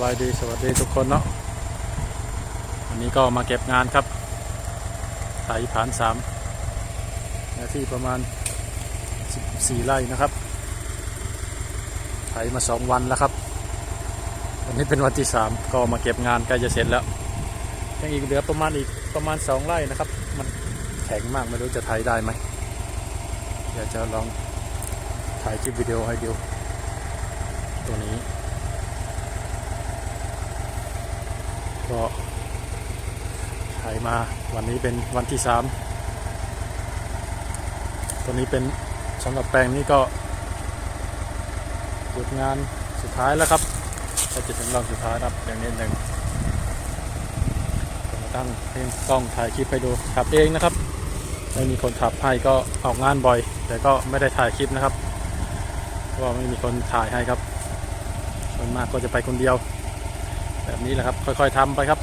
บายดีสวัสดีทุกคนเนาะวันนี้ก็มาเก็บงานครับไถผ่านสามเนื้อที่ประมาณ 14 ไร่นะครับไถมา 2 วันแล้วครับ วันนี้เป็นวันที่ 3 ก็มาเก็บงานใกล้จะเสร็จแล้วยังอีกเหลือประมาณอีกประมาณ 2 ไร่นะครับ มันแข็งมากไม่รู้จะไถได้ไหมเดี๋ยวจะลองถ่ายคลิปวิดีโอให้ดูตัวนี้ ก็ถ่ายมาวันนี้เป็นวันที่สามตัวนี้เป็นสำหรับแปลงนี้ก็หยุดงานสุดท้ายแล้วครับก็จะถึงรอบสุดท้ายครับอย่างนี้หนึ่งตั้งเพลงกล้องถ่ายคลิปให้ดูขับเองนะครับไม่มีคนขับให้ก็ออกงานบ่อย แต่ก็ไม่ได้ถ่ายคลิปนะครับเพราะไม่มีคนถ่ายให้ครับส่วนมากก็จะไปคนเดียว แบบนี้แหละครับ ค่อยๆทำไปครับ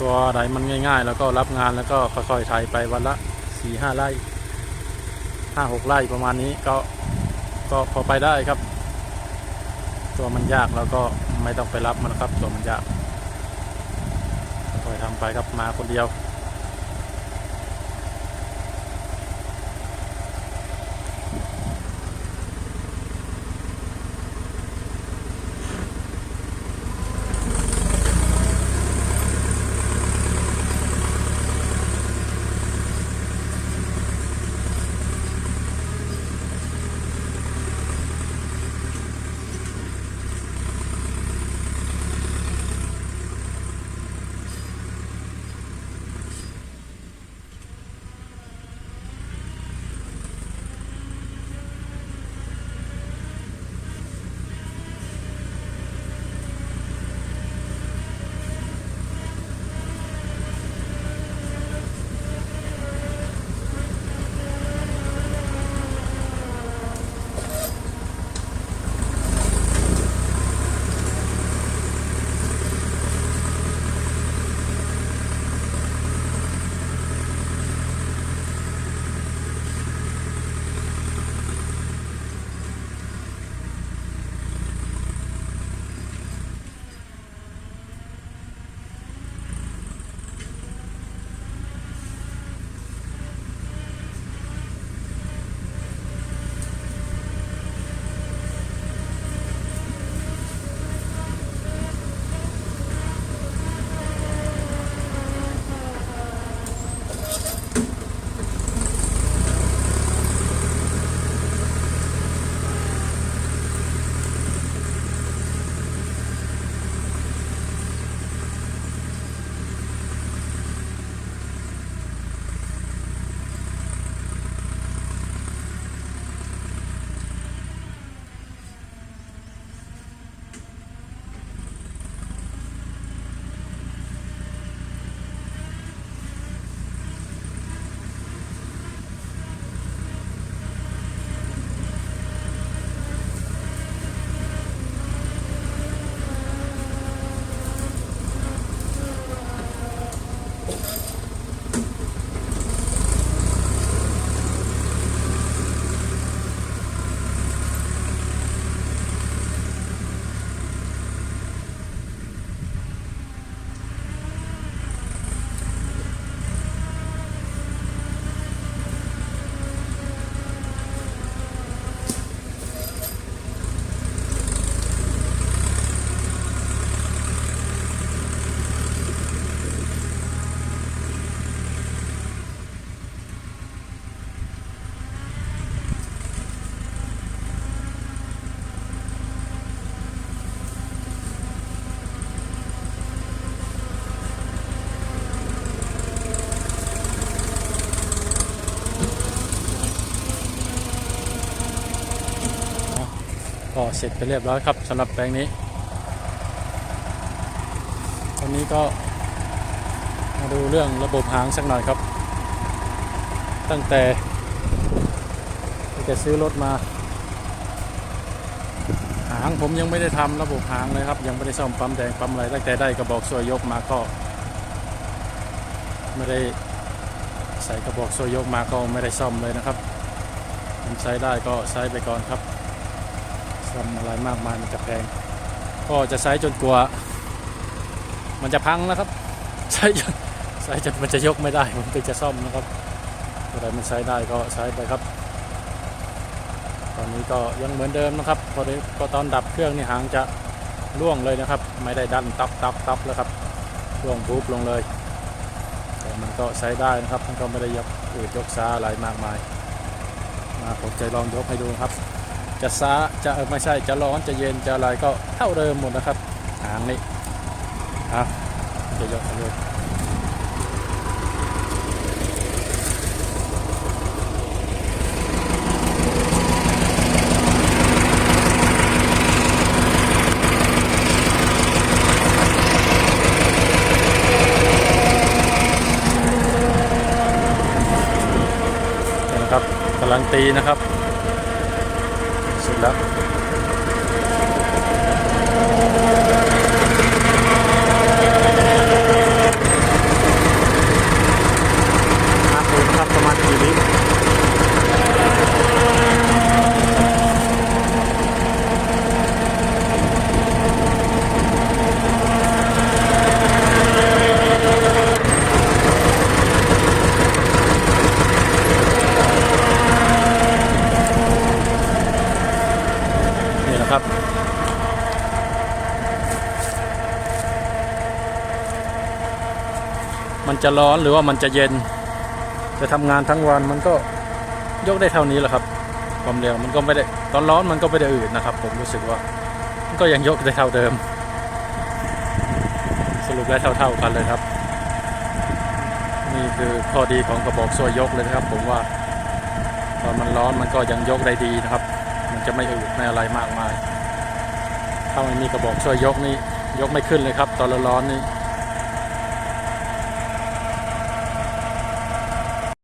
ตัวไหนมันง่าย ๆ แล้วก็รับงานแล้วก็ค่อยๆถ่ายไปวันละสี่ห้าไร่ห้าหกไร่ประมาณนี้ก็ก็พอไปได้ครับ ตัวมันยากแล้วก็ไม่ต้องไปรับมันครับ ตัวมันยากค่อยๆทำไปครับมาคนเดียว ก็เสร็จไปเรียบร้อยครับสำหรับแปลงนี้ ตอนนี้ก็มาดูเรื่องระบบหางสักหน่อยครับ ตั้งแต่ตั้งแต่ซื้อรถมา หางผมยังไม่ได้ทำระบบหางเลยครับ ยังไม่ได้ซ่อมปั๊มแดงปั๊มอะไรตั้งแต่ได้กระบอกซวยยกมาก็ไม่ได้ใส่กระบอกซวยยกมาก็ไม่ได้ซ่อมเลยนะครับผมใช้ได้ก็ใช้ไปก่อนครับ ทำอะไรมากมายมันจะแพง ก็จะใช้จนกลัว มันจะพังนะครับ ใช้จนใช้จนมันจะยกไม่ได้ผมถึงจะซ่อมนะครับอะไรมันใช้ได้ก็ใช้ไปครับ ตอนนี้ก็ยังเหมือนเดิมนะครับพอดีก็ตอนดับเครื่องนี่หางจะล่วงเลยนะครับ ไม่ได้ดันตับตับตับแล้วครับล่วงปุ๊บลงเลยแต่มันก็ใช้ได้นะครับมันก็ไม่ได้ยกอืดยกซาอะไรมากมาย มาผมจะลองยกให้ดูครับ จะซ้าจะไม่ใช่จะร้อนจะเย็นจะอะไรก็เท่าเดิมหมดนะครับหางนี่อะจะยกให้ดูนี่นะครับกำลังตีนะครับ สุดแล้ว ครับผมครับประมาณกี่ลิตร นะครับมันจะร้อนหรือว่ามันจะเย็น จะทำงานทั้งวันมันก็ยกได้เท่านี้แหละครับ ความเร็วมันก็ไม่ได้ตอนร้อนมันก็ไม่ได้อืดนะครับ ผมรู้สึกว่ามันก็ยังยกได้เท่าเดิม สรุปได้เท่า ๆกันเลยครับ นี่คือข้อดีของกระบอกส่ยกเลยนะครับ ผมว่าตอนมันร้อนมันก็ยังยกได้ดีนะครับ จะไม่อืดไม่อะไรมากมาย ถ้าไม่มีกระบอกช่วยยกนี่ยกไม่ขึ้นเลยครับ ตอนร้อนๆนี่